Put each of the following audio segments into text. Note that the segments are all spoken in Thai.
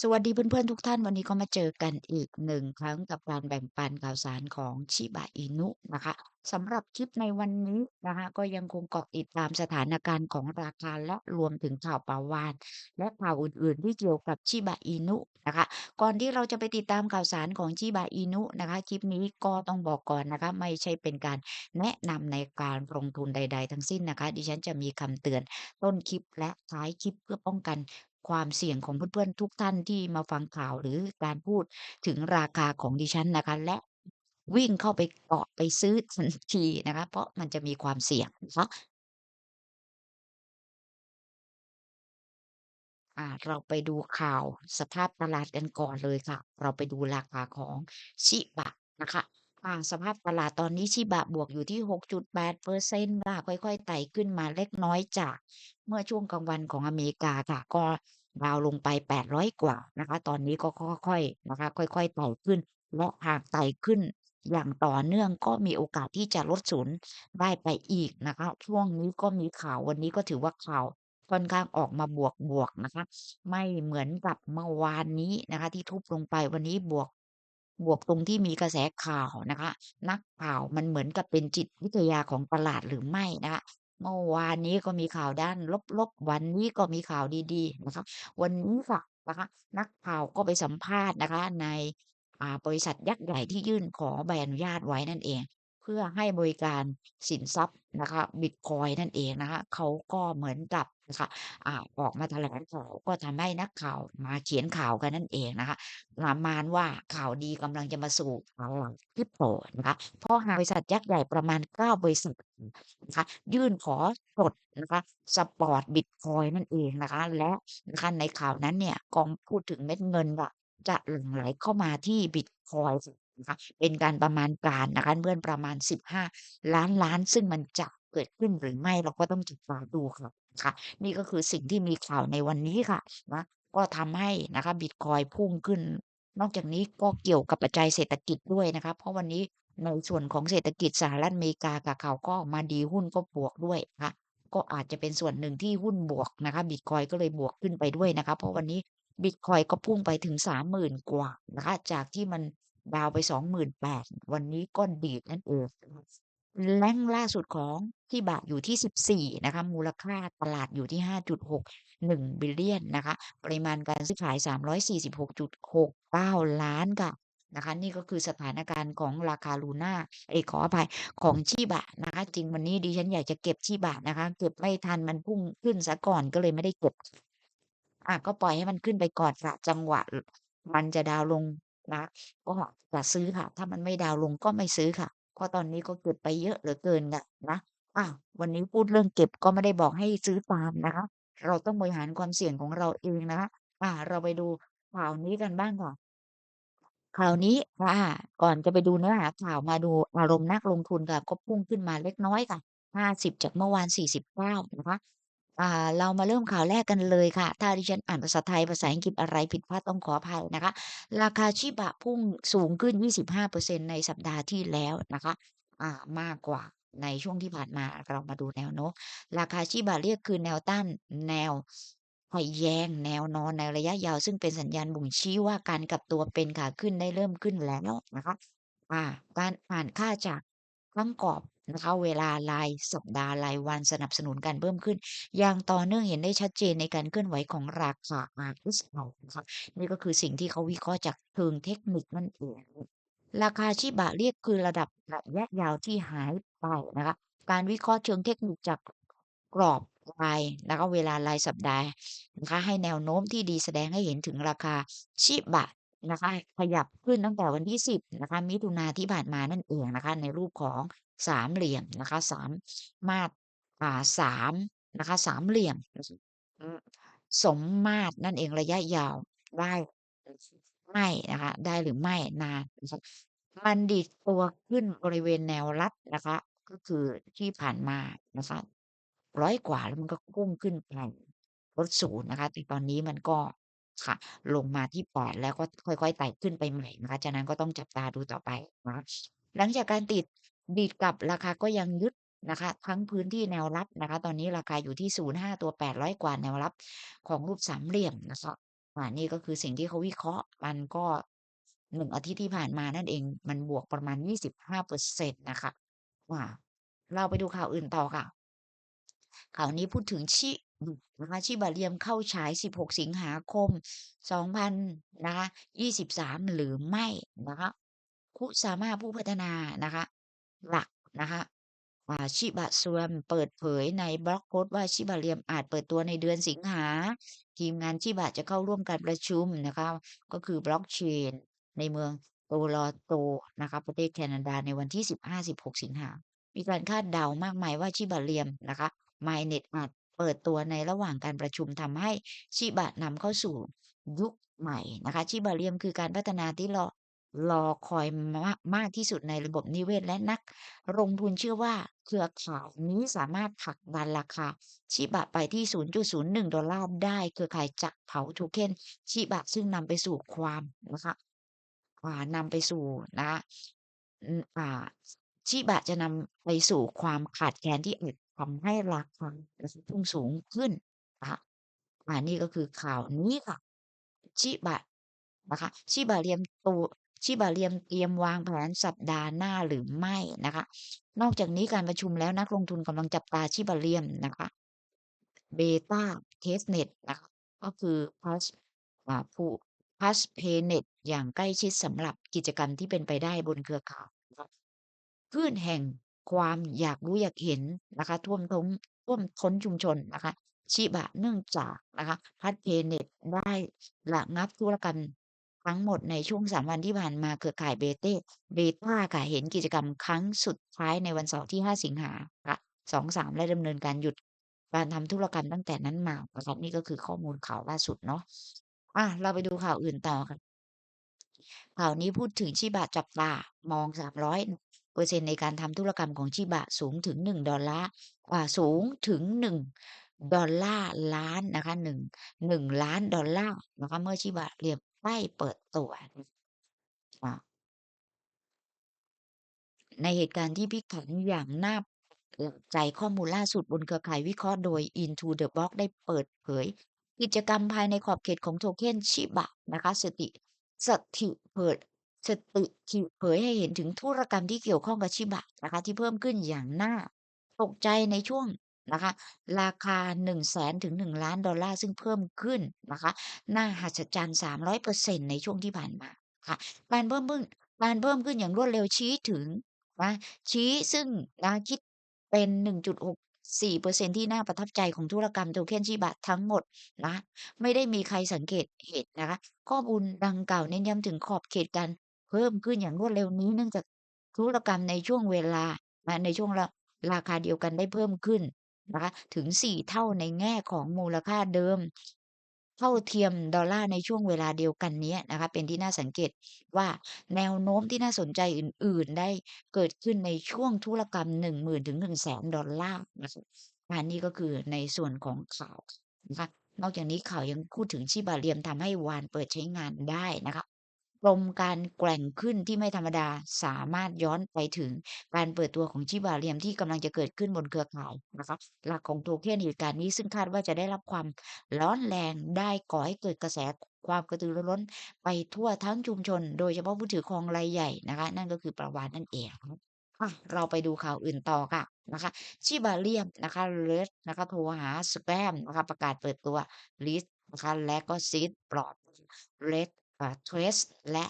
สวัสดีเพื่อนๆทุกท่านวันนี้ก็มาเจอกันอีกหนึ่งครั้งกับการแบ่งปันข่าวสารของชิบะอินุนะคะสำหรับคลิปในวันนี้นะคะก็ยังคงเกาะติดตามสถานการณ์ของราคาและรวมถึงข่าวปาวาฬและข่าวอื่นๆที่เกี่ยวกับชิบะอินุนะคะ ก่อนที่เราจะไปติดตามข่าวสารของชิบะอินุนะคะ คลิปนี้ก็ต้องบอกก่อนนะคะ ไม่ใช่เป็นการแนะนำในการลงทุนใด ๆ ทั้งสิ้นนะคะ ดิฉันจะมีคำเตือนต้นคลิปและท้ายคลิปเพื่อป้องกัน ความเสี่ยงของเพื่อน ๆ ทุกท่านที่มาฟังข่าว หรือการพูดถึงราคาของดิฉันนะคะ และวิ่งเข้าไปเกาะไปซื้อทันทีนะคะ เพราะมันจะมีความเสี่ยงนะคะอ่า เราไปดูข่าวสภาพตลาดกันก่อนเลยค่ะ เราไปดูราคาของชิบะนะคะ อ่าสภาพตลาดตอนนี้ชิบะบวกอยู่ที่ 6.8%ค่ะค่อยๆไต่ขึ้นมาเล็กน้อยจาก เมื่อช่วงกลางวันของอเมริกาค่ะ ก็ดาวลงไป 800 กว่านะคะ ตอนนี้ก็ค่อยๆนะคะ ค่อยๆไต่ขึ้นและหากไต่ขึ้น อย่างต่อเนื่องก็มีโอกาสที่จะลดศูนย์ได้ไปอีกนะคะ ช่วงนี้ก็มีข่าววันนี้ก็ถือว่าข่าวค่อนข้างออกมาบวกๆนะคะ ไม่เหมือนกับเมื่อวานนี้นะคะ ที่ทุบลงไปวันนี้บวก บวกตรงที่มีกระแสข่าวนะคะ นักข่าวมันเหมือนกับเป็นจิตวิทยาของตลาดหรือไม่นะคะเมื่อวานนี้ก็มีข่าวด้านลบๆ วันนี้ก็มีข่าวดีๆนะคะ วันนี้ค่ะนะคะนักข่าวก็ไปสัมภาษณ์นะคะในอ่าบริษัทยักษ์ใหญ่ที่ยื่นขอใบอนุญาตไว้นั่นเอง เพื่อให้บริการสินทรัพย์นะคะบิตคอยนั่นเองนะคะเขาก็เหมือนกับนะคะอ่าออกมาแถลงข่าวก็ทำให้นักข่าวมาเขียนข่าวกันนั่นเองนะคะประมาณว่าข่าวดีกำลังจะมาสู่ตลาด Crypto นะคะเพราะหาบริษัทยักษ์ใหญ่ประมาณ 9 บริษัทนะคะยื่นขอปลดนะคะสปอร์ตบิตคอยน์นั่นเองนะคะและนะคะในข่าวนั้นเนี่ยกองพูดถึงเม็ดเงินว่าจะหลั่งไหลเข้ามาที่บิตคอย นะคะเป็นการประมาณการนะคะเพื่อนประมาณ 15 ล้านล้าน ซึ่งมันจะเกิดขึ้นหรือไม่เราก็ต้องจับตาดูค่ะนะคะนี่ก็คือสิ่งที่มีข่าวในวันนี้ค่ะนะก็ทำให้นะคะบิตคอยพุ่งขึ้น นอกจากนี้ก็เกี่ยวกับปัจจัยเศรษฐกิจด้วยนะคะเพราะวันนี้ในส่วนของเศรษฐกิจสหรัฐอเมริกากับเขาก็ออกมาดีหุ้นก็บวกด้วยนะคะก็อาจจะเป็นส่วนหนึ่งที่หุ้นบวกนะคะบิตคอยก็เลยบวกขึ้นไปด้วยนะคะเพราะวันนี้บิตคอยก็พุ่งไปถึง30,000กว่านะคะจากที่มัน ดาวน์ไป 28,000 วันนี้ก็ดีดนั่นเองแรงล่าสุดของที่บาทอยู่ที่ 14 นะคะ มูลค่าตลาดอยู่ที่ 5.6 1 บิลเลียนนะคะ ปริมาณการซื้อขาย 346.69 ล้านค่ะนะคะ นี่ก็คือสถานการณ์ของราคาลูน่าเอขออภัยของชิบะนะคะ จริงวันนี้ดิฉันอยากจะเก็บชิบะนะคะ เก็บไม่ทันมันพุ่งขึ้นเสียก่อนก็เลยไม่ได้เก็บอาก็ปล่อยให้มันขึ้นไปก่อนค่ะจังหวะ มันจะดาวลง นะก็จะซื้อค่ะ ถ้ามันไม่ดาวลงก็ไม่ซื้อค่ะ เพราะตอนนี้ก็เก็บไปเยอะเหลือเกินค่ะนะอ้าววันนี้พูดเรื่องเก็บก็ไม่ได้บอกให้ซื้อตามนะคะ เราต้องบริหารความเสี่ยงของเราเองนะคะอ่าเราไปดูข่าวนี้กันบ้างค่ะข่าวนี้ค่ะก่อนจะไปดูเนื้อหาข่าวมาดูอารมณ์นักลงทุนค่ะก็พุ่งขึ้นมาเล็กน้อยค่ะ50จากเมื่อวาน49นะคะ อ่าเรามาเริ่มข่าวแรกกันเลยค่ะ ถ้าดิฉันอ่านภาษาไทยภาษาอังกฤษอะไรผิดพลาดต้องขออภัยนะคะ ราคาชิบะพุ่งสูงขึ้น 25%ในสัปดาห์ที่แล้วนะคะ อ่ามากกว่าในช่วงที่ผ่านมาเรามาดูแนวโน้มราคาชิบะเรียกคืนแนวต้านแนวทะแยงแนวนอนในระยะยาว ซึ่งเป็นสัญญาณบ่งชี้ว่าการกลับตัวเป็นขาขึ้นได้เริ่มขึ้นแล้วนะคะ อ่า การอ่านค่าจากทั้งกรอบ นะคะเวลารายสัปดาห์รายวันสนับสนุนการเพิ่มขึ้น อย่างต่อเนื่องเห็นได้ชัดเจนในการเคลื่อนไหวของราคา RSI นะคะนี่ก็คือสิ่งที่เขาวิเคราะห์จากเชิงเทคนิคนั่นเองราคาชิบะเรียกคือระดับระยะยาวที่หายไปนะคะการวิเคราะห์เชิงเทคนิคจากกรอบรายนะคะเวลารายสัปดาห์นะคะให้แนวโน้มที่ดีแสดงให้เห็นถึงราคาชิบะนะคะขยับขึ้นตั้งแต่วันที่ 10นะคะมิถุนาที่ผ่านมานั่นเองนะคะในรูปของ สามเหลี่ยมนะคะสามมาตรอ่าสามนะคะสามเหลี่ยม สมมาตรนั่นเองระยะยาวได้ไม่นะคะได้หรือไม่นานมันดีดตัวขึ้นบริเวณแนวรับนะคะ ก็คือที่ผ่านมานะคะร้อยกว่าแล้วมันก็พุ่งขึ้นไปลดศูนย์นะคะแต่ตอนนี้มันก็ค่ะ ลงมาที่8แล้วก็ค่อยๆไต่ขึ้นไปใหม่นะคะฉะนั้นก็ต้องจับตาดูต่อไปนะคะหลังจากการติด ดีดกลับราคาก็ยังยึดนะคะ ทั้งพื้นที่แนวรับนะคะ ตอนนี้ราคาอยู่ที่05ตัว800กว่าแนวรับของรูปสามเหลี่ยมนะคะอ่านี่ก็คือสิ่งที่เขาวิเคราะห์มันก็1อาทิตย์ที่ผ่านมานั่นเอง มันบวกประมาณ25%น่ะคะอ่าเราไปดูข่าวอื่นต่อค่ะ ข่าวนี้พูดถึงชินะคะ Shiba Inu เข้าฉาย 16 สิงหาคม 2000นะคะ23 หรือไม่นะคะ Kusama ผู้พัฒนานะคะ หลักนะคะอ่า Shiba Swarm เปิดเผยในบล็อกโพสต์ว่า Shiba Inu อาจเปิดตัวในเดือนสิงหา ทีมงาน Shiba จะเข้าร่วมการประชุมนะคะ ก็คือ Blockchain ในเมือง Toronto นะคะประเทศแคนาดาในวันที่ 15-16 สิงหา มีการคาดเดามากมายว่า Shiba Inu นะคะ Mainnet อาจเปิดตัวในระหว่างการประชุมทำให้ Shiba นำเข้าสู่ยุคใหม่นะคะ Shiba Inu คือการพัฒนาที่รอ รอคอยมากมากที่สุดในระบบนิเวศและนักลงทุนเชื่อว่าเครือข่ายนี้สามารถผลักดันราคา Shiba ไปที่ 0.01 ดอลลาร์ได้เครือข่ายจะเผา Token Shiba ซึ่งนำไปสู่ความนะคะอ่านำไปสู่นะอ่า Shiba จะนำไปสู่ความขาดแคลนที่อาจทำให้ราคานะคะพุ่งสูงขึ้นนะคะอ่านี่ก็คือข่าวนี้ค่ะ Shiba นะคะ Shiba Inu ตัว Shiba Inu เตรียมวางแผนสัปดาห์หน้าหรือไม่นะคะ นอกจากนี้การประชุมแล้วนักลงทุนกำลังจับตา Shiba Inu นะคะ Beta Testnet นะคะก็คือ Pas อ่าผู Passpaynet อย่างใกล้ชิดสำหรับกิจกรรมที่เป็นไปได้บนเครือข่ายนะคะคลื่นแห่งความอยากรู้อยากเห็นนะคะ ท่วมท้นท่วมท้นชุมชนนะคะ Shiba เนื่องจากนะคะ Passpaynet ได้ระงับธุรกรรม ทั้งหมดในช่วง 3 วันที่ผ่านมาเครือข่าย Bete Beta ค่ะเห็นกิจกรรมครั้งสุดท้ายในวันเสาร์ที่ 5 สิงหาค่ะ23และดำเนินการหยุดการทำธุรกรรมตั้งแต่นั้นมานะคะนี่ก็คือข้อมูลข่าวล่าสุดเนาะอาเราไปดูข่าวอื่นต่อค่ะข่าวนี้พูดถึง Shiba จับตามอง 300%ในการทำธุรกรรมของ Shiba สูงถึง $1 อ่าสูงถึง $1,000,000,000 นนะคะ1 $1,000,000,000 นะคะเมื่อ Shiba Inu ใกล้เปิดตัวอาในเหตุการณ์ที่พลิกผันอย่างน่าใจข้อมูลล่าสุดบนเครือข่ายวิเคราะห์โดย Into the Block ได้เปิดเผย กิจกรรมภายในขอบเขตของ Token Shiba นะคะสติสถิเปิดสถิติเผยให้เห็นถึงธุรกรรมที่เกี่ยวข้องกับ Shiba นะคะที่เพิ่มขึ้นอย่างน่าตกใจในช่วง นะคะ ราคา 100,000 ถึง $1,000,000 ซึ่งเพิ่มขึ้นนะคะ น่าหัศจรรย์ 300%ในช่วงที่ผ่านมาค่ะการเพิ่มพึ่งการเพิ่มขึ้นอย่างรวดเร็วชี้ถึงนะชี้ซึ่งนะคิดเป็น 1.64%ที่น่าประทับใจของธุรกรรม Token Shiba ทั้งหมดนะ ไม่ได้มีใครสังเกตเห็นนะคะ ข้อมูลดังกล่าวเน้นย้ำถึงขอบเขตการเพิ่มขึ้นอย่างรวดเร็วนี้เนื่องจากธุรกรรมในช่วงเวลานะในช่วงราคาเดียวกันได้เพิ่มขึ้น นะคะถึง 4 เท่าในแง่ของมูลค่าเดิม เท่าเทียมดอลลาร์ในช่วงเวลาเดียวกันนี้นะคะเป็นที่น่าสังเกตว่าแนวโน้มที่น่าสนใจอื่น ๆ ได้เกิดขึ้นในช่วงธุรกรรม 10,000ถึง100,000นะคะอานี่ก็คือในส่วนของข่าวนะคะนอกจากนี้ข่าวยังพูดถึง Shiba Inu ทำให้วานเปิดใช้งานได้นะคะ ปมการแกว่งขึ้นที่ไม่ธรรมดาสามารถย้อนไปถึงการเปิดตัวของ Shiba Inu ที่กำลังจะเกิดขึ้นบนเครือข่ายนะคะหลักของ Token เหตุการณ์นี้ซึ่งคาดว่าจะได้รับความร้อนแรงได้ก่อให้เกิดกระแสความกระตือรือร้นไปทั่วทั้งชุมชน โดยเฉพาะผู้ถือครองรายใหญ่นะคะ นั่นก็คือปลาวาฬนั่นเองเราไปดูข่าวอื่นต่อค่ะนะคะ Shiba Inu นะคะ Red นะคะโทรหา Scam นะคะประกาศเปิดตัว List นะคะและก็ Seed ปลอม Red อ่า Trace และ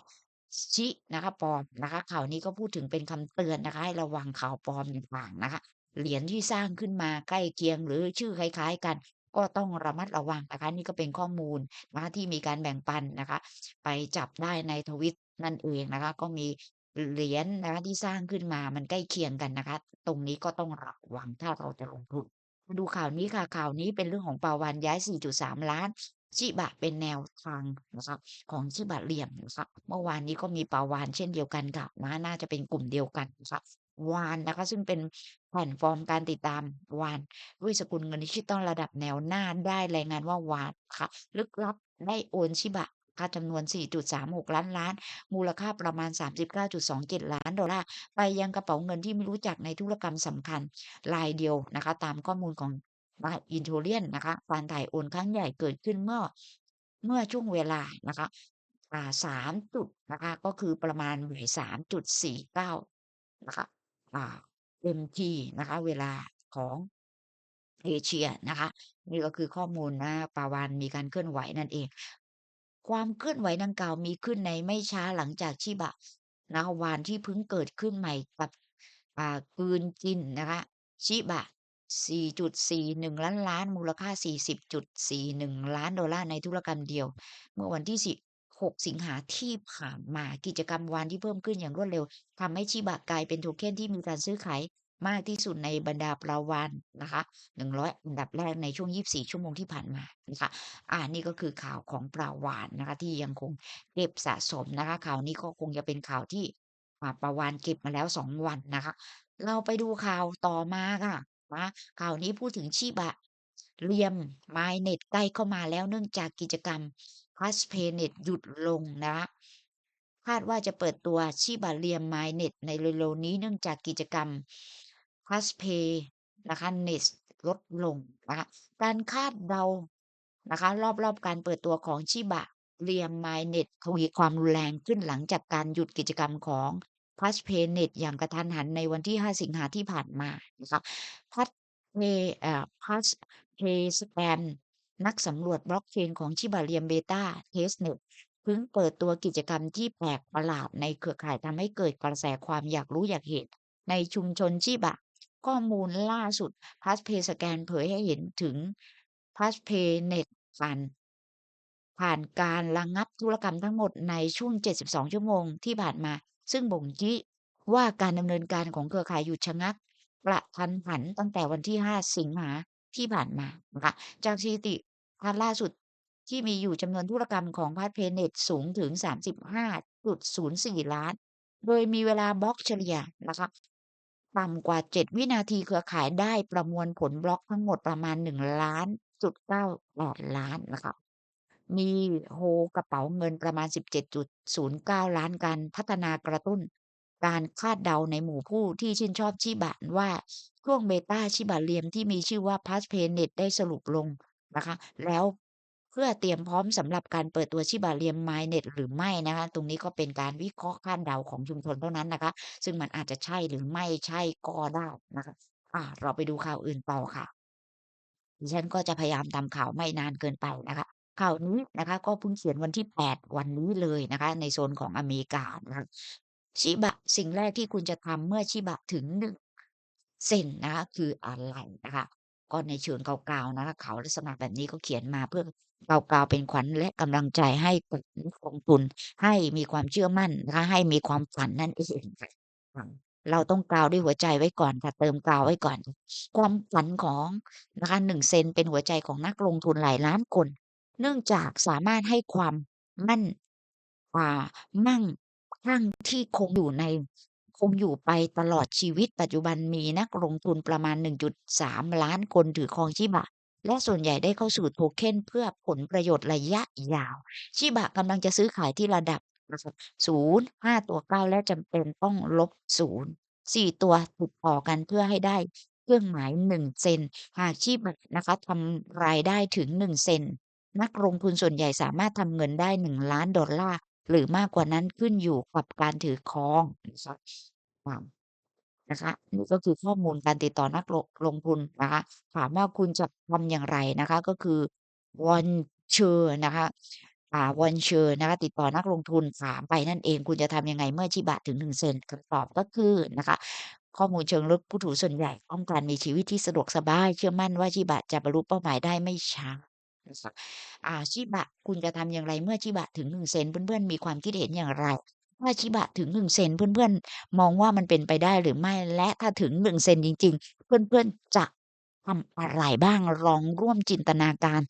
Shi นะคะปลอมนะคะข่าวนี้ก็พูดถึงเป็นคำเตือนนะคะ ให้ระวังข่าวปลอมต่างๆนะคะ เหรียญที่สร้างขึ้นมาใกล้เคียงหรือชื่อคล้าย ๆ กัน ก็ต้องระมัดระวังนะคะ นี่ก็เป็นข้อมูลนะคะที่มีการแบ่งปันนะคะ ไปจับได้ใน Twitter นั่นเองนะคะ ก็มีเหรียญนะคะที่สร้างขึ้นมามันใกล้เคียงกันนะคะ ตรงนี้ก็ต้องระวังถ้าเราจะลงทุนดูข่าวนี้ค่ะข่าวนี้เป็นเรื่องของปาวาฬย้าย 4.3 ล้าน Shiba เป็นแนวทางนะคะของ Shiba Inu นะคะเมื่อวานนี้ก็มีปาวาฬเช่นเดียวกันค่ะนะน่าจะเป็นกลุ่มเดียวกันนะคะวาฬนะคะซึ่งเป็นแพลตฟอร์มการติดตามวาฬด้วยสกุลเงินดิจิทัลระดับแนวหน้าได้รายงานว่าวาฬค่ะลึกลับได้โอน Shiba ค่ะจำนวน 4.36 ล้านล้าน มูลค่าประมาณ 39.27 ล้านดอลลาร์ ไปยังกระเป๋าเงินที่ไม่รู้จักในธุรกรรมสำคัญรายเดียวนะคะ ตามข้อมูลของ นะคะ Intelliance นะคะการถ่ายโอนครั้งใหญ่เกิดขึ้นเมื่อเมื่อช่วงเวลานะคะอ่า3จุดนะคะก็คือประมาณบ่าย3.49นะคะอ่า MT นะคะ เวลาของเอเชียนะคะ นี่ก็คือข้อมูลนะคะปาวาฬมีการเคลื่อนไหวนั่นเอง ความเคลื่อนไหวดังกล่าวมีขึ้นในไม่ช้าหลังจากชิบะนะวาฬที่เพิ่งเกิดขึ้นใหม่กับอ่ากืนกินนะคะ ชิบะ 4.41 ล้านๆมูลค่า 40.41 ล้านดอลลาร์ในธุรกรรมเดียว เมื่อวันที่16สิงหาที่ผ่านมา กิจกรรมวาฬที่เพิ่มขึ้นอย่างรวดเร็วทำให้ชิบะกลายเป็นโทเค็นที่มีการซื้อขายมากที่สุดในบรรดาปลาวาฬนะคะ 100 อันดับแรกในช่วง 24 ชั่วโมงที่ผ่านมานะคะ อ่า นี่ก็คือข่าวของปลาวาฬนะคะ ที่ยังคงเก็บสะสมนะคะ ข่าวนี้ก็คงจะเป็นข่าวที่ปลาวาฬเก็บมาแล้ว 2 วันนะคะ เราไปดูข่าวต่อมาค่ะ นะข่าวนี้พูดถึงชิบะเรียม Mainnet ใกล้เข้ามาแล้วเนื่องจากกิจกรรม Haspenet หยุดลงนะคะคาดว่าจะเปิดตัวชิบะเรียม Mainnet ในเร็วๆนี้เนื่องจากกิจกรรม Haspe นะคะ Net ลดลงนะคะการคาดเดานะคะ รอบๆการเปิดตัวของชิบะเรียม Mainnet ทวีความรุนแรงขึ้นหลังจากการหยุดกิจกรรมของ Haspenet อย่างกระทันหันในวันที่ 5 สิงหาที่ผ่านมานะคะ Haspe เอ่อ Hashpescan นักสำรวจบล็อกเชนของชิบะเรียม Beta Testnet เพิ่งเปิดตัวกิจกรรมที่แปลกประหลาดในเครือข่ายทำให้เกิดกระแสความอยากรู้อยากเห็นในชุมชนชิบะ ข้อมูลล่าสุด Hashpescan เผยให้เห็นถึง Haspenet ผ่านผ่านการระงับธุรกรรมทั้งหมดในช่วง 72 ชั่วโมงที่ผ่านมา ซึ่งบ่งชี้ว่าการดำเนินการของเครือข่ายหยุดชะงักกระทันหันตั้งแต่วันที่ 5 สิงหาที่ผ่านมานะคะจากสถิติการล่าสุดที่มีอยู่จำนวนธุรกรรมของ Haspenet สูงถึง 35.04 ล้าน โดยมีเวลาบล็อกเฉลี่ยนะคะต่ำกว่า 7 วินาทีเครือข่ายได้ประมวลผลบล็อกทั้งหมดประมาณ1,000,000.98ล้านนะคะ มีโฮกระเป๋าเงินประมาณ 17.09 ล้านการพัฒนากระตุ้น การคาดเดาในหมู่ผู้ที่ชื่นชอบชิบะว่า ช่วงเบต้าชิบะเรียมที่มีชื่อว่า Haspenet ได้สรุปลงนะคะ แล้วเพื่อเตรียมพร้อมสำหรับการเปิดตัวชิบะเรียม Mainnet หรือไม่นะคะ ตรงนี้ก็เป็นการวิเคราะห์คาดเดาของชุมชนเท่านั้นนะคะ ซึ่งมันอาจจะใช่หรือไม่ใช่ก็ได้นะคะอ่าเราไปดูข่าวอื่นต่อค่ะดิฉันก็จะพยายามทำข่าวไม่นานเกินไปนะคะ ข่าวนี้นะคะ ก็เพิ่งเขียนวันที่ 8 วันนี้เลยนะคะ ในโซนของอเมริกานะคะชิบะสิ่งแรกที่คุณจะทำเมื่อชิบะถึง1เซนนะคะคืออะไรนะคะก็ในเชิงกล่าๆนะคะข่าลักษณะแบบนี้ก็เขียนมาเพื่อเก่าๆเป็นขวัญและกำลังใจให้กับนักลงทุนให้มีความเชื่อมั่นนะคะให้มีความฝันนั่นเองค่ะเราต้องกล่าวด้วยหัวใจไว้ก่อนค่ะเติมกาวไว้ก่อน ความฝันของนะคะ1เซนเป็นหัวใจของนักลงทุนหลายล้านคน เนื่องจากสามารถให้ความมั่นอ่ามั่งคั่งที่คงอยู่ในคงอยู่ไปตลอดชีวิตปัจจุบันมีนักลงทุนประมาณ 1.3 ล้านคนถือครองชิบะ และส่วนใหญ่ได้เข้าสู่โทเค็นเพื่อผลประโยชน์ระยะยาว ชิบะกำลังจะซื้อขายที่ระดับนะคะ0 5 ตัว 9 และจำเป็นต้องลบ 0 4 ตัวติดต่อกันเพื่อให้ได้เครื่องหมาย 1 เซน หากชิบะนะคะทำรายได้ถึง 1 เซน นักลงทุนส่วนใหญ่สามารถทำเงินได้ $1,000,000 หรือมากกว่านั้นขึ้นอยู่กับการถือครองนะคะนะคะนี่ก็คือข้อมูลการติดต่อนักลงลงทุนนะคะถามว่าคุณจะทำอย่างไรนะคะ ก็คือ Venture นะคะอ่า Venture นะคะ ติดต่อนักลงทุนถามไปนั่นเอง คุณจะทำยังไงเมื่อชิบะถึง1เซนคำตอบก็คือนะคะ ข้อมูลเชิงลึกผู้ถือส่วนใหญ่ต้องการมีชีวิตที่สะดวกสบาย เชื่อมั่นว่าชิบะจะบรรลุเป้าหมายได้ไม่ช้า อ่าชิบะคุณจะทำอย่างไรเมื่อชิบะถึงหนึ่งเซนเพื่อนๆมีความคิดเห็นอย่างไร?ถ้าชิบะถึงหนึ่งเซนเพื่อนๆ มองว่ามันเป็นไปได้หรือไม่?และถ้าถึงหนึ่งเซนจริง ๆ เพื่อนๆจะทำอะไรบ้าง?ลองร่วมจินตนาการ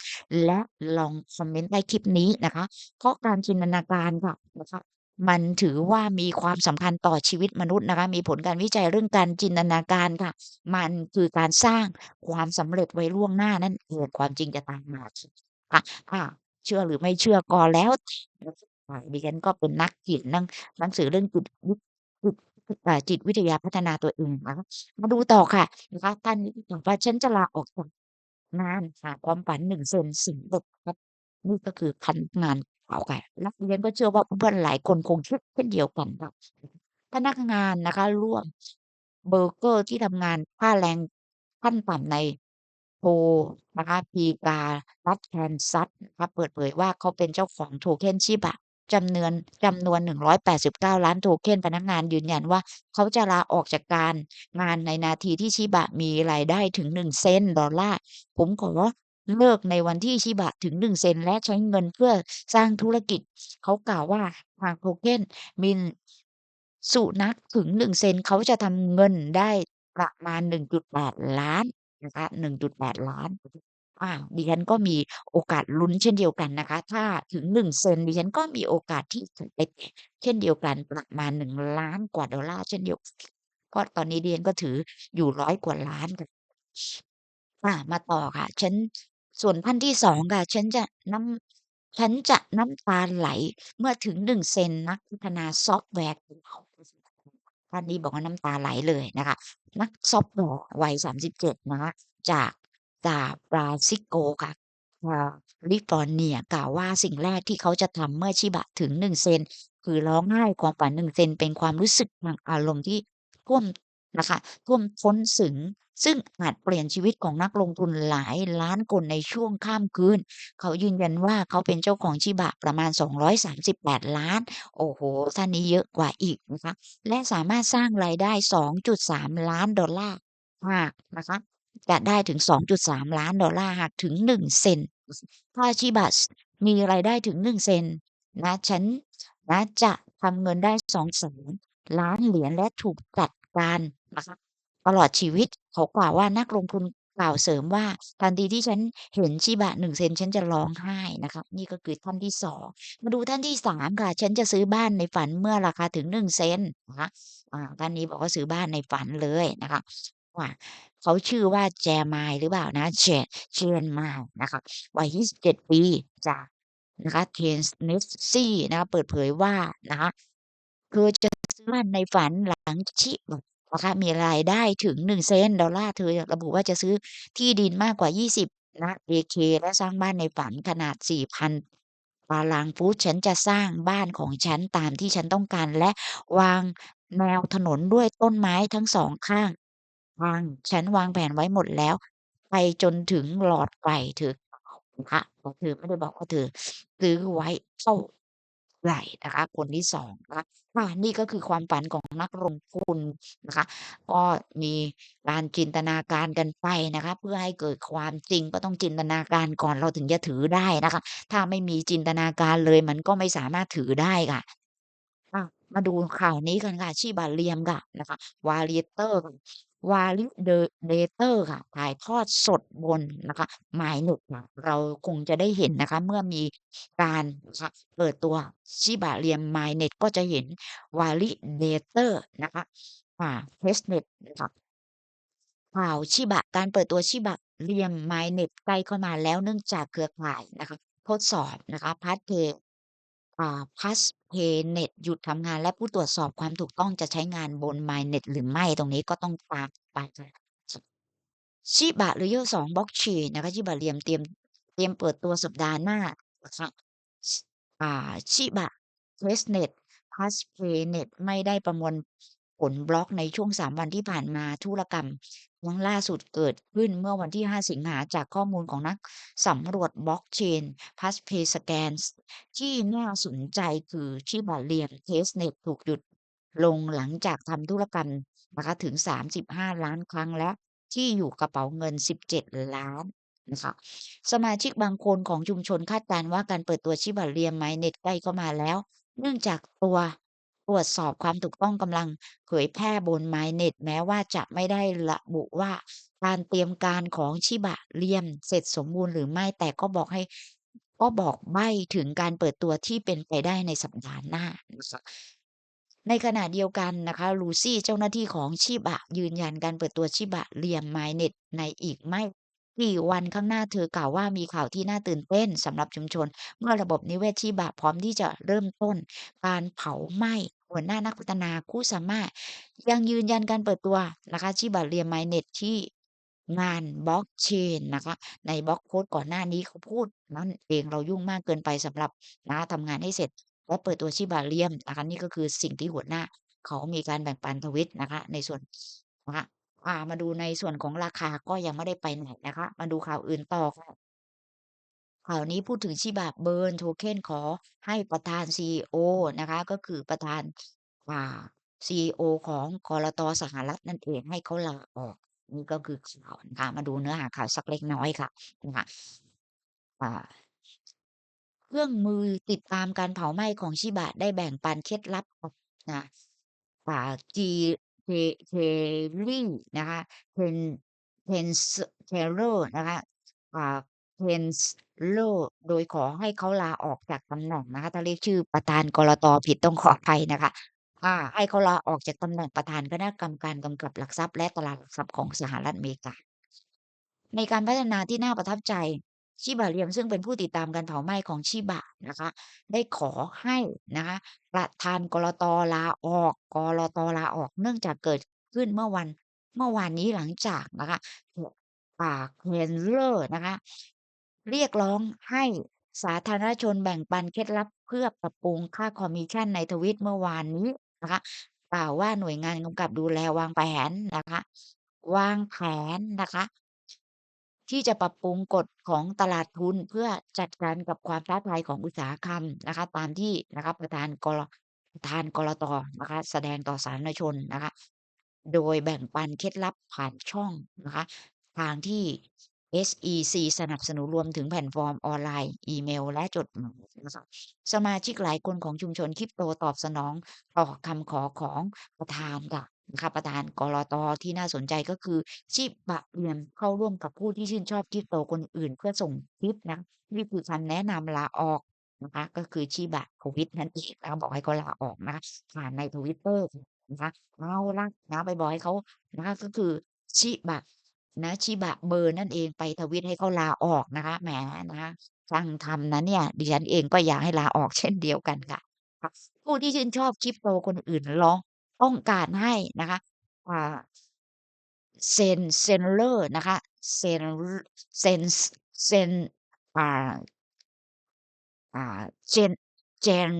และลองคอมเมนต์ใต้คลิปนี้นะคะ เพราะการจินตนาการค่ะนะคะ มันถือว่ามีความสำคัญต่อชีวิตมนุษย์นะคะ มีผลการวิจัยเรื่องการจินตนาการค่ะ มันคือการสร้างความสำเร็จไว้ล่วงหน้านั่นเองความจริงจะตามมาค่ะอ่าเชื่อหรือไม่เชื่อก็แล้วดิฉันก็เป็นนักเขียนหนังหนังสือเรื่องจิตวิจิตอ่าจิตวิทยาพัฒนาตัวเองนะคะมาดูต่อค่ะนะคะท่านนี้บอกว่าฉันจะลาออกจากงานหาความฝัน1เซนต์สำเร็จครับนี่ก็คือพนักงานาค่ะและดิฉันก็เชื่อว่าเพื่อนหลายคนคงคิดเช่นเดียวกันค่ะ พนักงานนะคะร่วมเบอร์เกอร์ที่ทำงานค่าแรงขั้นต่ำในโพนะคะ Pegar รัฐ Kansas นะคะเปิดเผยว่าเขาเป็นเจ้าของโทเค็น Shiba จำเนือนจำนวน 189 ล้านโทเค็นพนักงานยืนยันว่าเขาจะลาออกจากการงานในนาทีที่ Shiba มีรายได้ถึง 1 เซนต์ผมขอ เลิกในวันที่ Shiba ถึง 1 เซน และใช้เงินเพื่อสร้างธุรกิจ เขากล่าวว่าหากโทเค็นมีสุนัขถึง 1 เซนเขาจะทำเงินได้ประมาณ 1.8 ล้านนะคะ1.8 ล้านอ่าดิฉันก็มีโอกาสลุ้นเช่นเดียวกันนะคะ ถ้าถึง1เซนดิฉันก็มีโอกาสที่จะไปเช่นเดียวกันประมาณ1ล้านกว่าดอลลาร์เช่นเดียวเพราะตอนนี้ดิฉันก็ถืออยู่100กว่าล้านค่ะอามาต่อค่ะ ฉัน ส่วนท่านที่ 2 ค่ะ ฉันจะน้ำ ฉันจะน้ำตาไหลเมื่อถึง 1 เซน นักพัฒนาซอฟต์แวร์ท่านนี้บอกว่าน้ำตาไหลเลยนะคะ นักซอฟต์แวร์วัย 37 นะคะ จากซานฟราซิโกค่ะแคลิฟอร์เนียกล่าวว่าสิ่งแรกที่เขาจะทำเมื่อ Shiba ถึง 1 เซน คือร้องไห้ความฝัน 1 เซน เป็นความรู้สึกทางอารมณ์ที่ท่วม นะคะท่วมท้นสึงซึ่งอาจเปลี่ยนชีวิตของนักลงทุนหลายล้านคนในช่วงข้ามคืน เขายืนยันว่าเขาเป็นเจ้าของ Shiba ประมาณ 238 ล้าน โอ้โฮท่านนี้เยอะกว่าอีกนะคะ และสามารถสร้างรายได้ 2.3 ล้านดอลลาร์หากนะคะ จะได้ถึง 2.3 ล้านดอลลาร์หากถึง 1 เซนถ้า Shiba สมีรายได้ถึง 1 เซนนะฉันนะจะทำเงินได้200,000ล้านเหรียญและถูกจัดการ นะคะตลอดชีวิตเขากล่าวว่านักลงทุนกล่าวเสริมว่าทันทีที่ฉันเห็น Shiba 1เซนฉันจะร้องไห้นะคะนี่ก็คือท่านที่2มาดูท่านที่3ค่ะ ฉันจะซื้อบ้านในฝันเมื่อราคาถึง1เซนนะคะอ่าท่านนี้บอกว่าซื้อบ้านในฝันเลยนะคะว่าเขาชื่อว่า Jeremiah หรือเปล่านะเจ Jeremiah นะคะวัย27ปีจากนะคะ Tennessee นะคะเปิดเผยว่านะคะเธอจะซื้อบ้านในฝันหลัง Shiba นะคะมีรายได้ถึง 1 เซนดอลลาร์เธอระบุว่าจะซื้อที่ดินมากกว่า 20 นะเอเคและสร้างบ้านในฝันขนาด 4,000ตารางฟุตฉันจะสร้างบ้านของฉันตามที่ฉันต้องการ และวางแนวถนนด้วยต้นไม้ทั้ง2ข้างทางฉันวางแผนไว้หมดแล้ว ไปจนถึงหลอดไฟเธอกล่าวนะคะเธอไม่ได้บอกว่าเธอซื้อไว้เท่า ไรนะคะ คนที่2นะคะค่ะนี่ก็คือความฝันของนักลงทุนนะคะ ก็มีการจินตนาการกันไปนะคะ เพื่อให้เกิดความจริงก็ต้องจินตนาการก่อนเราถึงจะถือได้นะคะ ถ้าไม่มีจินตนาการเลยมันก็ไม่สามารถถือได้ค่ะอามาดูข่าวนี้กันค่ะ Shiba Inium ค่ะนะคะ Validator Validator ค่ะ ถ่ายทอดสดบนนะคะ Mainnet ค่ะ เราคงจะได้เห็นนะคะ เมื่อมีการนะคะเปิดตัว Shiba Inium Mainnet ก็จะเห็น Validator นะคะอ่า Testnet ค่ะข่าว Shiba การเปิดตัว Shiba Inium Mainnet ใกล้เข้ามาแล้วเนื่องจากเครือข่ายนะคะ ทดสอบนะคะ Passpay อ่า Passpaynet หยุดทำงาน และผู้ตรวจสอบความถูกต้องจะใช้งานบน Mainnet หรือไม่ ตรงนี้ก็ต้องตามไปค่ะ Shiba Layer 2 Blockchain นะคะ Shiba Inium เตรียมเตรียมเปิดตัวสัปดาห์หน้านะคะอ่า Shiba Testnet Passpaynet ไม่ได้ประมวลผลบล็อกในช่วง 3 วันที่ผ่านมาธุรกรรม ครั้งล่าสุดเกิดขึ้นเมื่อวันที่ 5 สิงหาจากข้อมูลของนักสำรวจบล็อกเชน Paspasecans ที่น่าสนใจคือ Shiba Inium Testnet ถูกหยุดลงหลังจากทำธุรกรรมนะคะถึง 35 ล้านครั้งและที่อยู่กระเป๋าเงิน 17 ล้านนะคะสมาชิกบางคนของชุมชนคาดการณ์ว่าการเปิดตัว Shiba Inium Mainnet ใกล้เข้ามาแล้ว เนื่องจากตัว รวจสอบความถูกต้องกำลังเผยแพร่บน Mainnet แม้ว่าจะไม่ได้ระบุว่าการเตรียมการของ Shiba Inium เสร็จสมบูรณ์หรือไม่แต่ก็บอกให้ก็บอกใบ้ถึงการเปิดตัวที่เป็นไปได้ในสัปดาห์หน้านะคะในขณะเดียวกันนะคะ Lucy เจ้าหน้าที่ของ Shiba ยืนยันการเปิดตัว Shiba Inium Mainnet ในอีกไม่กี่วันข้างหน้าเธอกล่าวว่ามีข่าวที่น่าตื่นเต้นสำหรับชุมชน เมื่อระบบนิเวศ Shiba พร้อมที่จะเริ่มต้น การเผาไหม้ หัวหน้านักพัฒนา Kusama ยังยืนยันการเปิดตัวนะคะ Shiba Inium Mainnet ที่งาน Blockchain นะคะ ในบล็อกโพสต์ก่อนหน้านี้เขาพูดนั่นเองเรายุ่งมากเกินไปสำหรับนะทำงานให้เสร็จและเปิดตัว Shiba Inu นะคะนี่ก็คือสิ่งที่หัวหน้า เขามีการแบ่งปันทวิตนะคะ ในส่วนนะคะมาดูในส่วนของราคาก็ยังไม่ได้ไปไหนนะคะ มาดูข่าวอื่นต่อค่ะ ข่าวนี้พูดถึง Shiba Burn Token ขอให้ประธาน CEO นะคะ ก็คือประธานอ่า CEO ของกลต.สหรัฐนั่นเองให้เขาลาออก นี่ก็คือข่าวนะคะมาดูเนื้อหาข่าวสักเล็กน้อยค่ะนะคะอ่าเครื่องมือติดตามการเผาไหม้ของ Shiba ได้แบ่งปันเคล็ดลับกับนะอ่าจีเท Terry นะคะ Ten Tens Taylor นะคะอ่า Tensler โดยขอให้เขาลาออกจากตำแหน่งนะคะ ถ้าเรียกชื่อประธานกลต.ผิดต้องขออภัยนะคะ อ่า ให้เขาลาออกจากตำแหน่งประธานคณะกรรมการกำกับหลักทรัพย์และตลาดหลักทรัพย์ของสหรัฐอเมริกา ในการพัฒนาที่น่าประทับใจ Shiba Inu ซึ่งเป็นผู้ติดตามการเผาไหม้ของ Shiba นะคะ ได้ขอให้นะคะประธานกลต.ลาออกกลต.ลาออกเนื่องจากเกิดขึ้นเมื่อวันเมื่อวานนี้หลังจากนะคะอ่า Tensler นะคะ เรียกร้องให้สาธารณชนแบ่งปันเคล็ดลับเพื่อปรับปรุงค่าคอมมิชชั่นในทวีตเมื่อวานนี้นะคะกล่าวว่าหน่วยงานกำกับดูแลวางแผนนะคะ วางแผนนะคะ ที่จะปรับปรุงกฎของตลาดทุนเพื่อจัดการกับความท้าทายของอุตสาหกรรมนะคะ ตามที่นะคะประธานกลประธานกลต.นะคะ แสดงต่อสาธารณชนนะคะ โดยแบ่งปันเคล็ดลับผ่านช่องนะคะ ทางที่ SEC สนับสนุนรวมถึงแพลตฟอร์มออนไลน์ อีเมล และจดหมายสมาชิกหลายคนของชุมชน Crypto ตอบสนองต่อคำขอของประธานค่ะนะคะประธานกลต.ที่น่าสนใจก็คือ Shiba Inu เข้าร่วมกับผู้ที่ชื่นชอบ Crypto คนอื่น เพื่อส่งคลิปนะนี่คือคำแนะนำลาออกนะคะก็คือ Shiba ทวิตนั่นเองนะคะบอกให้เขาลาออกนะคะผ่านใน Twitter นะคะเอาละนะไปบอกให้เขานะคะก็คือ Shiba นะ Shiba Burn นั่นเองไปทวิตให้เขาลาออกนะคะแหมนะคะช่างทำนะเนี่ยดิฉันเองก็อยากให้ลาออกเช่นเดียวกันค่ะผู้ที่ชื่นชอบ Crypto คนอื่นร้องต้องการให้นะคะอ่า Sen Seller นะคะ Sen Sens Sen อ่าอ่า Jen Jen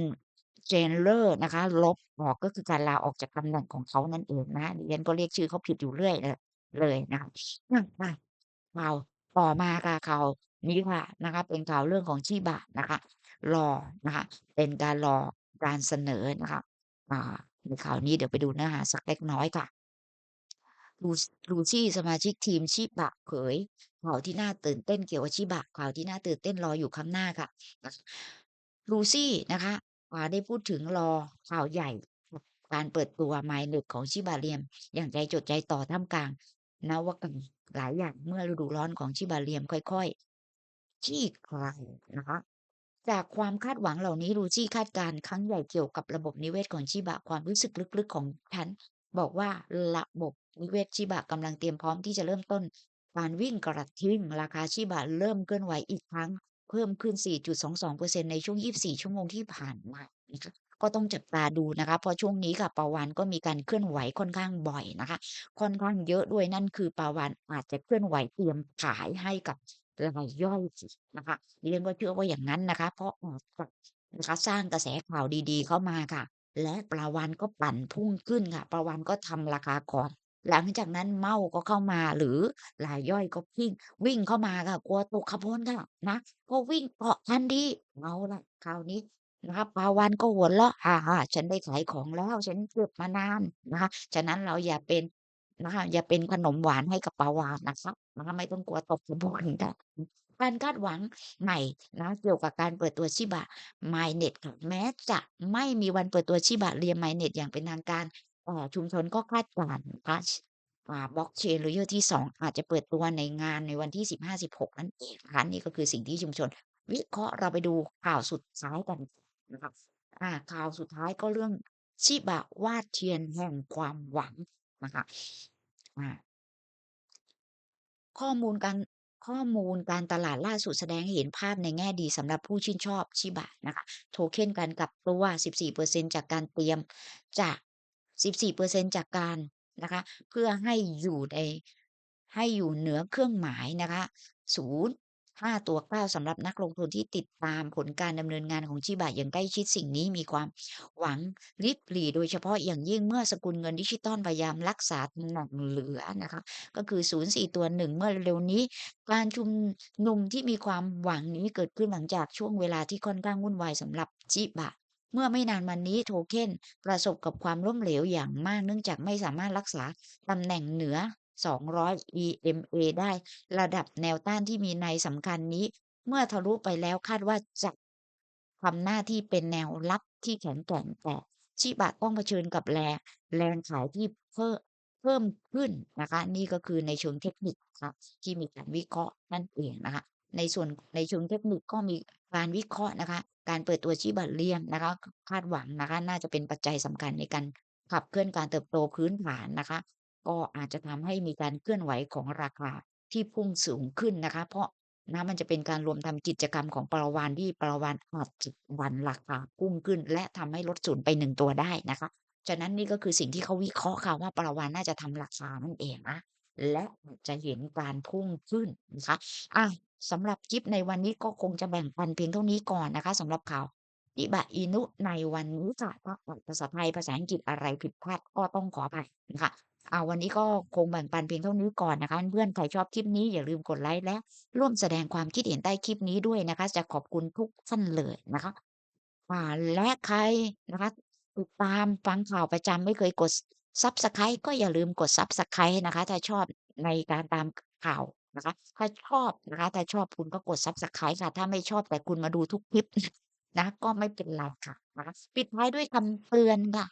Chandler นะคะ ลบออกก็คือการลาออกจากตำแหน่งของเขานั่นเองนะคะดิฉันก็เรียกชื่อเขาผิดอยู่เรื่อยเลย เลยนะคะอะมาข่าวต่อมาค่ะข่าวนี้ค่ะนะคะเป็นข่าวเรื่องของ Shiba นะคะ รอนะคะเป็นการรอการเสนอนะคะอ่าในข่าวนี้เดี๋ยวไปดูเนื้อหาสักเล็กน้อยค่ะ Luc Lucy สมาชิกทีม Shiba เผยข่าวที่น่าตื่นเต้นเกี่ยวกับ Shiba ข่าวที่น่าตื่นเต้นรออยู่ข้างหน้าค่ะนะคะ Lucy นะคะอ่าได้พูดถึงรอข่าวใหญ่การเปิดตัว Mainnet ของ Shiba Inu อย่างใจจดใจต่อท่ามกลาง นวักรรมหลายอย่างเมื่อฤดูร้อนของ Shiba Inu ค่อยๆคลี่คลายนะคะจากความคาดหวังเหล่านี้ Lucy คาดการณ์ครั้งใหญ่เกี่ยวกับระบบนิเวศของ Shiba ความรู้สึกลึกๆของฉันบอกว่าระบบนิเวศ Shiba กำลังเตรียมพร้อมที่จะเริ่มต้นการวิ่งกระทิ่งราคา Shiba เริ่มเคลื่อนไหวอีกครั้ง เพิ่มขึ้น 4.22%ในช่วง 24 ชั่วโมงที่ผ่านมา ก็ต้องจับตาดูนะคะเพราะช่วงนี้ค่ะปาวาฬก็มีการเคลื่อนไหวค่อนข้างบ่อยนะคะ ค่อนข้างเยอะด้วยนั่นคือปาวาฬอาจจะเคลื่อนไหวเตรียมขายให้กับรายย่อยนะคะดิฉันก็เชื่อว่าอย่างงั้นนะคะ เพราะอาจจะนะคะสร้างกระแสข่าวดีๆ เข้ามาค่ะ และปลาวาฬก็ปั่นพุ่งขึ้นค่ะปลาวาฬก็ทำราคาก่อนหลังจากนั้นเมาก็เข้ามาหรือรายย่อยก็วิ่ง วิ่งเข้ามาค่ะกลัวตกขบวนค่ะนะก็วิ่งเกาะทันทีเอาละคราวนี้ นะคะปาวาฬก็หัวเราะ"ฮ่าฉันได้ขายของแล้วฉันเก็บมานาน"นะคะฉะนั้นเราอย่าเป็นนะคะอย่าเป็นขนมหวานให้กับปาวาฬนะคะนะคะไม่ต้องกลัวตกขบวนค่ะการคาดหวังใหม่นะเกี่ยวกับการเปิดตัว Shiba Mainnet ค่ะแม้จะไม่มีวันเปิดตัว Shiba Inu Mainnet อย่างเป็นทางการแต่ชุมชนก็คาดการณ์นะคะอ่า Blockchain Layer ที่ 2 อาจจะเปิดตัวในงานในวันที่ 15-16 นั่นเองนะคะนี่ก็คือสิ่งที่ชุมชน วิเคราะห์เราไปดูข่าวสุดท้ายกัน นะคะอ่าข่าวสุดท้ายก็เรื่อง Shiba วาดเทียนแห่งความหวังนะคะอ่าข้อมูลการข้อมูลการตลาดล่าสุดแสดงให้เห็นภาพในแง่ดีสำหรับผู้ชื่นชอบ Shiba นะคะโทเค็นการกลับตัว 14%จากการเตรียมจาก 14%จากการนะคะเพื่อให้อยู่ในให้อยู่เหนือเครื่องหมายนะคะ 5 ตัว9สำหรับนักลงทุนที่ติดตามผลการดำเนินงานของชิบะอย่างใกล้ชิดสิ่งนี้มีความหวังริบหรี่โดยเฉพาะอย่างยิ่งเมื่อสกุลเงินดิจิทัลพยายามรักษาตำแหน่งเหลือนะคะก็คือ 0 4 ตัว 1 เมื่อเร็วนี้ การชุมนุมที่มีความหวังนี้เกิดขึ้นหลังจากช่วงเวลาที่ค่อนข้างวุ่นวายสำหรับชิบะเมื่อไม่นานมานี้ Token ประสบกับความล้มเหลวอย่างมากเนื่องจากไม่สามารถรักษาตำแหน่งเหนือ 200 EMA ได้ระดับแนวต้านที่มีในสำคัญนี้ เมื่อทะลุไปแล้วคาดว่าจะทำหน้าที่เป็นแนวรับที่แข็งแกร่งแต่ชิบะต้องเผชิญกับแรงแรงขายที่เพิ่มเพิ่มขึ้นนะคะ นี่ก็คือในเชิงเทคนิคค่ะที่มีการวิเคราะห์นั่นเองนะคะ ในส่วนในเชิงเทคนิคก็มีการวิเคราะห์นะคะ การเปิดตัวชิบะเรียมนะคะ คาดหวังนะคะ น่าจะเป็นปัจจัยสำคัญในการขับเคลื่อนการเติบโตพื้นฐานนะคะ ก็อาจจะทำให้มีการเคลื่อนไหวของราคาที่พุ่งสูงขึ้นนะคะ เพราะนะมันจะเป็นการรวมทำกิจกรรมของปรวาฬที่ปรวาฬอาจจะดันราคาพุ่งขึ้น และทำให้ลดศูนย์ไป1ตัวได้นะคะ ฉะนั้นนี่ก็คือสิ่งที่เขาวิเคราะห์ค่ะว่าปรวาฬน่าจะทำราคานั่นเองนะและจะเห็นการพุ่งขึ้นนะคะอาสำหรับคลิปในวันนี้ก็คงจะแบ่งปันเพียงเท่านี้ก่อนนะคะสำหรับข่าวชิบะอินุในวันนี้ค่ะถ้าอ่านภาษาไทยภาษาอังกฤษอะไรผิดพลาดก็ต้องขออภัยนะคะ อ่าวันนี้ก็คงแบ่งปันเพียงเท่านี้ก่อนนะคะ เพื่อนๆใครชอบคลิปนี้อย่าลืมกดไลก์และ ร่วมแสดงความคิดเห็นใต้คลิปนี้ด้วยนะคะ จะขอบคุณทุกท่านเลยนะคะอ่าและใครนะคะติดตามฟังข่าวประจำไม่เคยกด Subscribe ก็อย่าลืมกด Subscribe นะคะ ถ้าชอบในการตามข่าวนะคะ ถ้าชอบนะคะ ถ้าชอบคุณก็กด Subscribe ค่ะ ถ้าไม่ชอบแต่คุณมาดูทุกคลิปนะก็ไม่เป็นไรค่ะนะคะปิดท้ายด้วยคำเตือนค่ะ